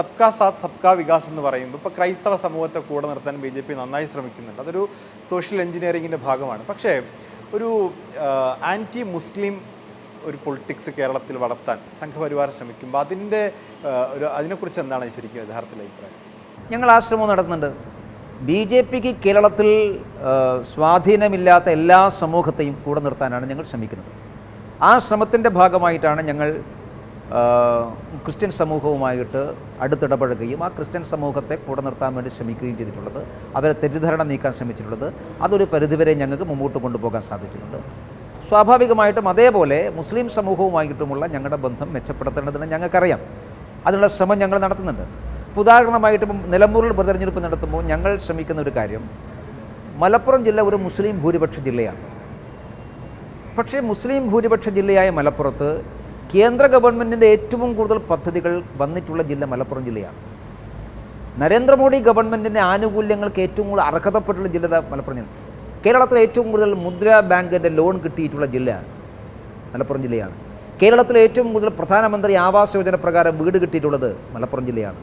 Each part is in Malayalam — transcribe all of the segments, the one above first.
സബ്കാ സാത്ത് സബ്കാ വികാസ് എന്ന് പറയുമ്പോൾ ഇപ്പോൾ ക്രൈസ്തവ സമൂഹത്തെ കൂടെ നിർത്താൻ ബി ജെ പി നന്നായി ശ്രമിക്കുന്നുണ്ട്. അതൊരു സോഷ്യൽ എഞ്ചിനീയറിങ്ങിന്റെ ഭാഗമാണ്. പക്ഷേ ഒരു ആന്റി മുസ്ലിം ഒരു പൊളിറ്റിക്സ് കേരളത്തിൽ വളർത്താൻ സംഘപരിവാർ ശ്രമിക്കുമ്പോൾ അതിന്റെ ഒരു അതിനെക്കുറിച്ച് എന്താണ് ശരിക്കും യഥാർത്ഥത്തിൽ അഭിപ്രായം? ഞങ്ങൾ ആ ശ്രമം നടത്തുന്നുണ്ട്. ബി ജെ പിക്ക് കേരളത്തിൽ സ്വാധീനമില്ലാത്ത എല്ലാ സമൂഹത്തെയും കൂടെ നിർത്താനാണ് ഞങ്ങൾ ശ്രമിക്കുന്നത്. ആ ശ്രമത്തിന്റെ ഭാഗമായിട്ടാണ് ഞങ്ങൾ ക്രിസ്ത്യൻ സമൂഹവുമായിട്ട് അടുത്തിടപഴകുകയും ആ ക്രിസ്ത്യൻ സമൂഹത്തെ കൂടെ നിർത്താൻ വേണ്ടി ശ്രമിക്കുകയും ചെയ്തിട്ടുള്ളത് അവരെ തെറ്റിദ്ധാരണ നീക്കാൻ ശ്രമിച്ചിട്ടുള്ളത് അതൊരു പരിധിവരെ ഞങ്ങൾക്ക് മുമ്പോട്ട് കൊണ്ടുപോകാൻ സാധിച്ചിട്ടുണ്ട്. സ്വാഭാവികമായിട്ടും അതേപോലെ മുസ്ലിം സമൂഹവുമായിട്ടുമുള്ള ഞങ്ങളുടെ ബന്ധം മെച്ചപ്പെടുത്തേണ്ടതിന് ഞങ്ങൾക്കറിയാം. അതിനുള്ള ശ്രമം ഞങ്ങൾ നടത്തുന്നുണ്ട്. ഇപ്പോൾ ഉദാഹരണമായിട്ട് നിലമ്പൂരിൽ ഉപതെരഞ്ഞെടുപ്പ് നടത്തുമ്പോൾ ഞങ്ങൾ ശ്രമിക്കുന്ന ഒരു കാര്യം മലപ്പുറം ജില്ല ഒരു മുസ്ലിം ഭൂരിപക്ഷ ജില്ലയാണ്. പക്ഷേ മുസ്ലിം ഭൂരിപക്ഷ ജില്ലയായ മലപ്പുറത്ത് കേന്ദ്ര ഗവൺമെന്റിന്റെ ഏറ്റവും കൂടുതൽ പദ്ധതികൾ വന്നിട്ടുള്ള ജില്ല മലപ്പുറം ജില്ലയാണ്. നരേന്ദ്രമോദി ഗവൺമെന്റിന്റെ ആനുകൂല്യങ്ങൾക്ക് ഏറ്റവും കൂടുതൽ അർഹതപ്പെട്ടുള്ള ജില്ല മലപ്പുറം ജില്ല. കേരളത്തിൽ ഏറ്റവും കൂടുതൽ മുദ്രാ ബാങ്കിന്റെ ലോൺ കിട്ടിയിട്ടുള്ള ജില്ലയാണ് മലപ്പുറം ജില്ലയാണ്. കേരളത്തിൽ ഏറ്റവും കൂടുതൽ പ്രധാനമന്ത്രി ആവാസ് യോജന പ്രകാരം വീട് കിട്ടിയിട്ടുള്ളത് മലപ്പുറം ജില്ലയാണ്.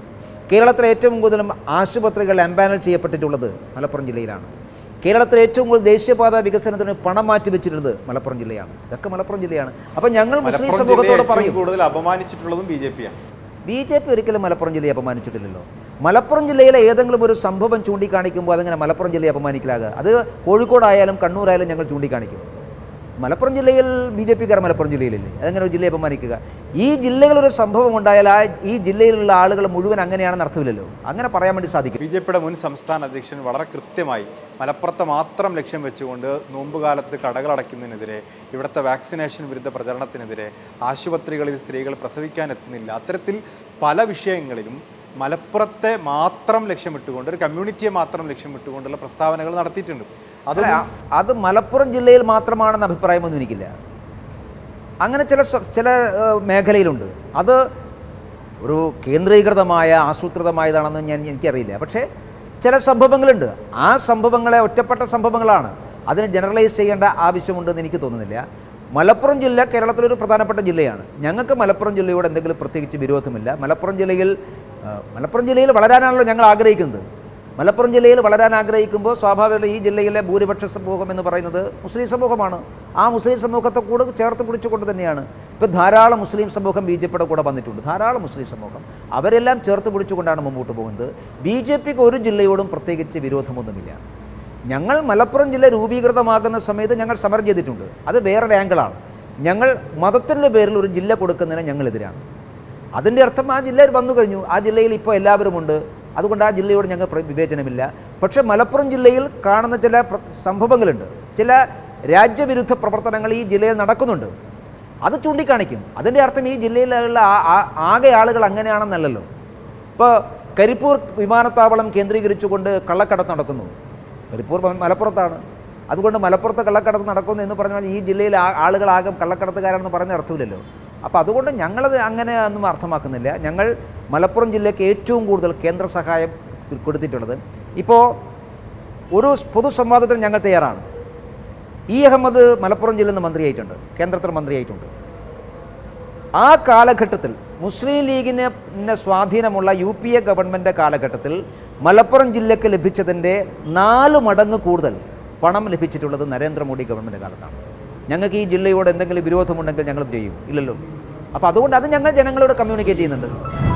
കേരളത്തിലെ ഏറ്റവും കൂടുതൽ ആശുപത്രികൾ എംപാനൽ ചെയ്യപ്പെട്ടിട്ടുള്ളത് മലപ്പുറം ജില്ലയിലാണ്. കേരളത്തിലെ ഏറ്റവും കൂടുതൽ ദേശീയപാത വികസനത്തിന് പണം മാറ്റി വെച്ചിരുന്നത് മലപ്പുറം ജില്ലയാണ്. ഇതൊക്കെ മലപ്പുറം ജില്ലയാണ്. അപ്പം ഞങ്ങൾ മുസ്ലിം സമൂഹത്തോട് പറയും. കൂടുതൽ അപമാനിച്ചിട്ടുള്ളതും ബി ജെ പിയാണ്. ബി ജെ പി ഒരിക്കലും മലപ്പുറം ജില്ലയെ അപമാനിച്ചിട്ടില്ലല്ലോ. മലപ്പുറം ജില്ലയിലെ ഏതെങ്കിലും ഒരു സംഭവം ചൂണ്ടിക്കാണിക്കുമ്പോൾ അതങ്ങനെ മലപ്പുറം ജില്ലയെ അപമാനിക്കലാകുക? അത് കോഴിക്കോടായാലും കണ്ണൂരായാലും ഞങ്ങൾ ചൂണ്ടിക്കാണിക്കും. മലപ്പുറം ജില്ലയിൽ ബി ജെ പിക്കാർ മലപ്പുറം ജില്ലയിലില്ലേ? അതങ്ങനെ ഒരു ജില്ലയെ അപമാനിക്കുക? ഈ ജില്ലയിൽ ഒരു സംഭവം ഉണ്ടായാൽ ആ ഈ ജില്ലയിലുള്ള ആളുകൾ മുഴുവൻ അങ്ങനെയാണെന്ന് അർത്ഥമില്ലല്ലോ. അങ്ങനെ പറയാൻ വേണ്ടി സാധിക്കും. ബി ജെ പിയുടെ മുൻ സംസ്ഥാന അധ്യക്ഷൻ വളരെ കൃത്യമായി മലപ്പുറത്തെ മാത്രം ലക്ഷ്യം വെച്ചുകൊണ്ട് നോമ്പുകാലത്ത് കടകൾ അടയ്ക്കുന്നതിനെതിരെ ഇവിടുത്തെ വാക്സിനേഷൻ വിരുദ്ധ പ്രചരണത്തിനെതിരെ ആശുപത്രികളിൽ സ്ത്രീകൾ പ്രസവിക്കാൻ എത്തുന്നില്ല. അത്തരത്തിൽ പല വിഷയങ്ങളിലും മലപ്പുറത്തെ മാത്രം ലക്ഷ്യമിട്ടുകൊണ്ട് ഒരു കമ്മ്യൂണിറ്റിയെ മാത്രം ലക്ഷ്യമിട്ടുകൊണ്ടുള്ള പ്രസ്താവനകൾ നടത്തിയിട്ടുണ്ട്. അത് അത് മലപ്പുറം ജില്ലയിൽ മാത്രമാണെന്ന അഭിപ്രായമൊന്നും എനിക്കില്ല. അങ്ങനെ ചില ചില മേഖലയിലുണ്ട്. അത് ഒരു കേന്ദ്രീകൃതമായ ആസൂത്രിതമായതാണെന്ന് ഞാൻ എനിക്കറിയില്ല. പക്ഷേ ചില സംഭവങ്ങളുണ്ട്. ആ സംഭവങ്ങളെ ഒറ്റപ്പെട്ട സംഭവങ്ങളാണ്. അതിന് ജനറലൈസ് ചെയ്യേണ്ട ആവശ്യമുണ്ടെന്ന് എനിക്ക് തോന്നുന്നില്ല. മലപ്പുറം ജില്ല കേരളത്തിലൊരു പ്രധാനപ്പെട്ട ജില്ലയാണ്. ഞങ്ങൾക്ക് മലപ്പുറം ജില്ലയോട് എന്തെങ്കിലും പ്രത്യേകിച്ച് വിരോധമില്ല. മലപ്പുറം ജില്ലയിൽ മലപ്പുറം ജില്ലയിൽ വളരാനാണല്ലോ ഞങ്ങൾ ആഗ്രഹിക്കുന്നത്. മലപ്പുറം ജില്ലയിൽ വളരാൻ ആഗ്രഹിക്കുമ്പോൾ സ്വാഭാവികമായും ഈ ജില്ലയിലെ ഭൂരിപക്ഷ സമൂഹം എന്ന് പറയുന്നത് മുസ്ലിം സമൂഹമാണ്. ആ മുസ്ലിം സമൂഹത്തെ കൂടെ ചേർത്ത് പിടിച്ചുകൊണ്ട് തന്നെയാണ് ഇപ്പോൾ ധാരാളം മുസ്ലിം സമൂഹം ബി ജെ പിയുടെ കൂടെ വന്നിട്ടുണ്ട്. ധാരാളം മുസ്ലിം സമൂഹം. അവരെല്ലാം ചേർത്ത് പിടിച്ചുകൊണ്ടാണ് മുമ്പോട്ട് പോകുന്നത്. ബി ജെ പിക്ക് ഒരു ജില്ലയോടും പ്രത്യേകിച്ച് വിരോധമൊന്നുമില്ല. ഞങ്ങൾ മലപ്പുറം ജില്ല രൂപീകൃതമാകുന്ന സമയത്ത് ഞങ്ങൾ സമരം ചെയ്തിട്ടുണ്ട്. അത് വേറൊരു ആംഗിളാണ് ഞങ്ങൾ മതത്തിന്റെ പേരിൽ ഒരു ജില്ല കൊടുക്കുന്നതിന് ഞങ്ങളെതിരാണ് അതിന്റെ അർത്ഥം ആ ജില്ലയിൽ വന്നു കഴിഞ്ഞു. ആ ജില്ലയിൽ ഇപ്പോൾ എല്ലാവരുമുണ്ട്. അതുകൊണ്ട് ആ ജില്ലയോട് ഞങ്ങൾ വിവേചനമില്ല. പക്ഷേ മലപ്പുറം ജില്ലയിൽ കാണുന്ന ചില സംഭവങ്ങളുണ്ട്. ചില രാജ്യവിരുദ്ധ പ്രവർത്തനങ്ങൾ ഈ ജില്ലയിൽ നടക്കുന്നുണ്ട്. അത് ചൂണ്ടിക്കാണിക്കും. അതിന്റെ അർത്ഥം ഈ ജില്ലയിലുള്ള ആകെ ആളുകൾ അങ്ങനെയാണെന്നല്ലല്ലോ. ഇപ്പോൾ കരിപ്പൂർ വിമാനത്താവളം കേന്ദ്രീകരിച്ചുകൊണ്ട് കള്ളക്കടത്ത് നടക്കുന്നു. കരിപ്പൂർ മലപ്പുറത്താണ്. അതുകൊണ്ട് മലപ്പുറത്ത് കള്ളക്കടത്ത് നടക്കുന്നു എന്ന് പറഞ്ഞാൽ ഈ ജില്ലയിൽ ആളുകളാകെ കള്ളക്കടത്തുകാരാണെന്ന് പറഞ്ഞ അർത്ഥമില്ലല്ലോ. അപ്പോൾ അതുകൊണ്ട് ഞങ്ങളത് അങ്ങനെ ഒന്നും അർത്ഥമാക്കുന്നില്ല. ഞങ്ങൾ മലപ്പുറം ജില്ലയ്ക്ക് ഏറ്റവും കൂടുതൽ കേന്ദ്ര സഹായം കൊടുത്തിട്ടുള്ളത്. ഇപ്പോൾ ഒരു പൊതുസംവാദത്തിന് ഞങ്ങൾ തയ്യാറാണ്. ഇ. അഹമ്മദ് മലപ്പുറം ജില്ലയിൽ നിന്ന് മന്ത്രിയായിട്ടുണ്ട്. കേന്ദ്രത്തിൽ മന്ത്രിയായിട്ടുണ്ട്. ആ കാലഘട്ടത്തിൽ മുസ്ലിം ലീഗിന് സ്വാധീനമുള്ള യു പി എ ഗവൺമെന്റ് കാലഘട്ടത്തിൽ മലപ്പുറം ജില്ലയ്ക്ക് ലഭിച്ചതിന്റെ നാല് മടങ്ങ് കൂടുതൽ പണം ലഭിച്ചിട്ടുള്ളത് നരേന്ദ്രമോദി ഗവൺമെന്റ് കാലത്താണ്. ഞങ്ങൾക്ക് ഈ ജില്ലയോട് എന്തെങ്കിലും വിരോധമുണ്ടെങ്കിൽ ഞങ്ങൾ ചെയ്യും ഇല്ലല്ലോ. അപ്പോൾ അതുകൊണ്ട് അത് ഞങ്ങൾ ജനങ്ങളോട് കമ്മ്യൂണിക്കേറ്റ് ചെയ്യുന്നുണ്ട്.